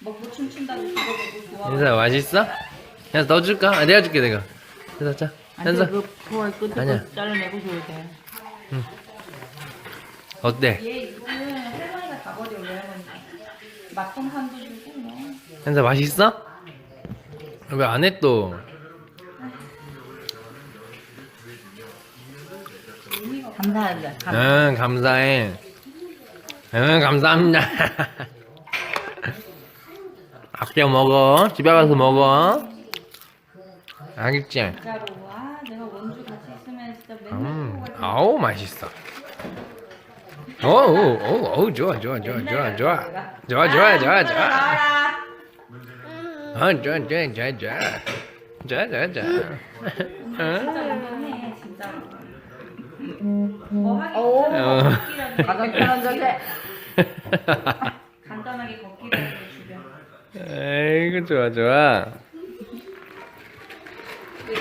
먹고 그거 보고 좋아. 현서 맛있어? 현서 더 줄까? 아, 내가 줄게 내가. 현서 자. 현서 그 끝에 아니야. 거 잘라내고 줘야 돼. 어때? 얘 이거는 할머니가 다 버려 우리 할머니가. 맛동산도 주고 뭐. 현서 맛있어? 왜 안 해 또? 감사합니다. 감- 응 감사해. 응 감사합니다. 아껴 먹어. 집에 가서 먹어. 알겠지? 진짜로 와 내가 원주 같이 있으면 진짜 맨날 음, 먹을 텐데. 아우 맛있어. 오우 오우 오우 좋아 좋아 좋아 좋아 좋아 좋아 좋아 좋아 좋아. 나와라. 아 좋아 좋아 좋아 좋아 좋아 좋아 좋아. 진짜 응. 운동해 진짜로. 뭐 하기 오. 어. 가장 편한 적에 걷기라도 에이구 좋아 좋아. 네,